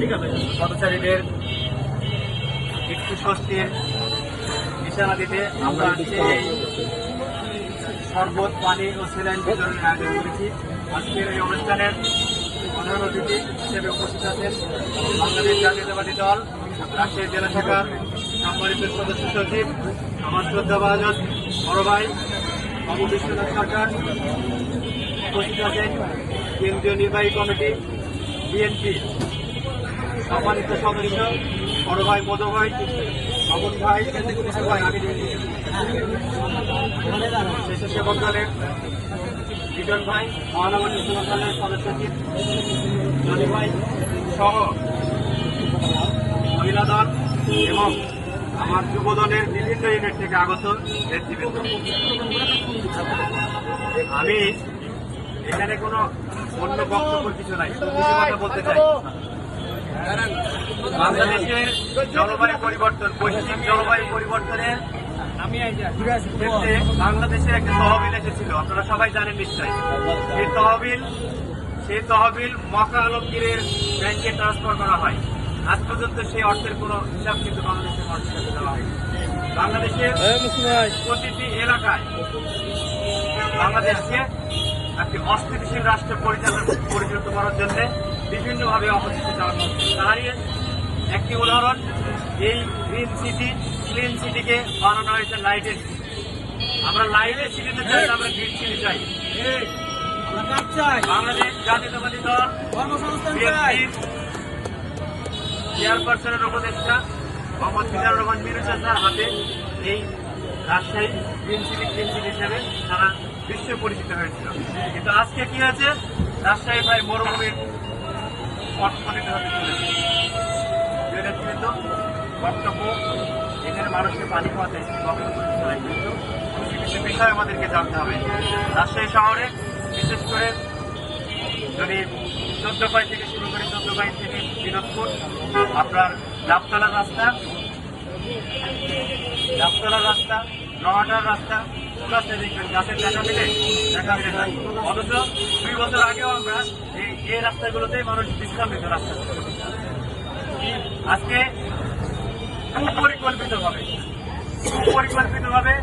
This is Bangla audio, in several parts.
পথচারীদের একটু স্বস্তির নিশানা দিতে আমরা আজকে এই শরবত পানি ও সেলাইন বিতরণের আয়োজন করেছি। আজকের এই অনুষ্ঠানের প্রধান অতিথি হিসেবে উপস্থিত আছেন বাংলাদেশ জাতীয়তাবাদী দল রাজশাহী জেলা শাখার সম্মানিত সদস্য সচিব আমার শ্রদ্ধা ভাজন বড় ভাই বাবু বিশ্বনাথ সরকার উপস্থিত আছেন। কেন্দ্রীয় নির্বাহী কমিটি বিএনপি। সম্মানিত সদস্য, বড় ভাই মধু ভাই অমন ভাই ভাই আমি স্বেচ্ছাসেবক দলের লিটন ভাই, মহানগর নির্বাচন দলের সদস্য জনি ভাই সহ মহিলা দল এবং আমার যুব দলের বিভিন্ন ইউনিট থেকে আগত নেতৃবৃন্দ। আমি এখানে কোনো অন্য বক্তব্য কিছু নাই কথা বলতে চাই। বাংলাদেশের জলবায়ু পরিবর্তন জলবায়ু পরিবর্তনের ক্ষেত্রে বাংলাদেশের একটা তহবিল এসেছিল। আপনারা সবাই জানেন নিশ্চয়ই। সেই তহবিল সেই তহবিল মক্কা আলমগীরের ব্যাংকে ট্রান্সফার করা হয়। আজ পর্যন্ত সেই অর্থের কোনো হিসাব কিন্তু বাংলাদেশের মানুষের দেওয়া হয়নি। বাংলাদেশের প্রতিটি এলাকায় বাংলাদেশকে একটি অস্থিতিশীল রাষ্ট্র পরিচালনা পরিচালিত করার জন্য বিভিন্নভাবে অপচেষ্টা চালানো তারই একটি উদাহরণ এই গ্রিন সিটি ক্লিন সিটিকে বানানো হয়েছে লাইটের আমরা লাইটের সিটিতে চাই আমরা গ্রিন সিটি চাই। বাংলাদেশ জাতীয়তাবাদী দল চেয়ারপারসনের উপদেষ্টা মোহাম্মদ মিজানুর রহমান মিরু চাচার হাতে এই Rajshahi green city green city হিসেবে সারা বিশ্বে পরিচিত হয়েছিল। কিন্তু আজকে কি হয়েছে? রাজশাহী প্রায় মরুভূমির পটপটিত হতে চলেছে প্রিয় নেতৃবৃন্দ বক্তব্য এখানে মানুষকে পানি খাওয়াতে বক্তব্য কিন্তু কিছু কিছু বিষয় আমাদেরকে জানতে হবে রাজশাহী শহরে বিশেষ করে যদি চোদ্দ পাই থেকে শুরু করে চোদ্দ পাই থেকে বিনোদপুর আপনার ডাবতলার রাস্তা ডাবতলার রাস্তা নহাটার রাস্তা কোন দেখবেন গাছের দেখা মিলে দেখা মিলে অথচ দুই বছর আগেও আমরা এই এই রাস্তাগুলোতেই মানুষ বিশ্রাম নিত রাস্তা আজকে সুপরিকল্পিত ভাবে সুপরিকল্পিত ভাবে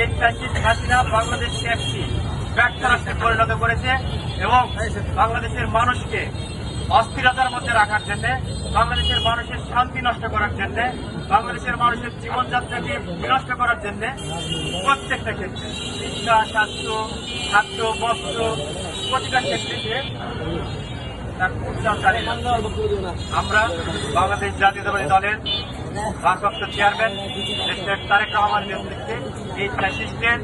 এই ফ্যাসিস্ট হাসিনা বাংলাদেশকে একটি ব্যর্থ রাষ্ট্রে পরিণত করেছে এবং বাংলাদেশের মানুষকে অস্থিরতার মধ্যে রাখার জন্য, বাংলাদেশের মানুষের শান্তি নষ্ট করার জন্য বাংলাদেশের মানুষের জীবনযাত্রাকে বিনষ্ট করার জন্য প্রত্যেকটা ক্ষেত্রে শিক্ষা, স্বাস্থ্য, খাদ্য, বস্ত্র, প্রতিটা ক্ষেত্রে। আমরা বাংলাদেশ জাতীয়তাবাদী দলের ভারপ্রাপ্ত চেয়ারম্যান দেশের তারেক রহমান নেতৃত্বে এই ফ্যাসিস্টের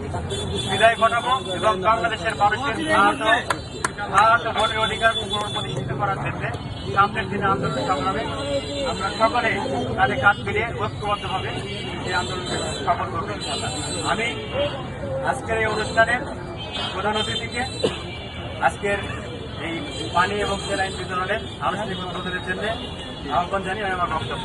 বিদায় ঘটাবো এবং বাংলাদেশের মানুষের ভারত ভোটের অধিকার প্রতিষ্ঠিত করার জন্য সামনের দিনে আন্দোলন সংগ্রামে আমরা সকলে তাদের কাজ মিলিয়ে ঐক্যবদ্ধভাবে এই আন্দোলনকে সফল করব আমি আজকের এই অনুষ্ঠানের প্রধান অতিথিকে আজকের এই পানি এবং সেলাইন বিতরণের আনুষ্ঠানিক উদ্বোধনের জন্য আহ্বান জানিয়ে আমি আমার বক্তব্য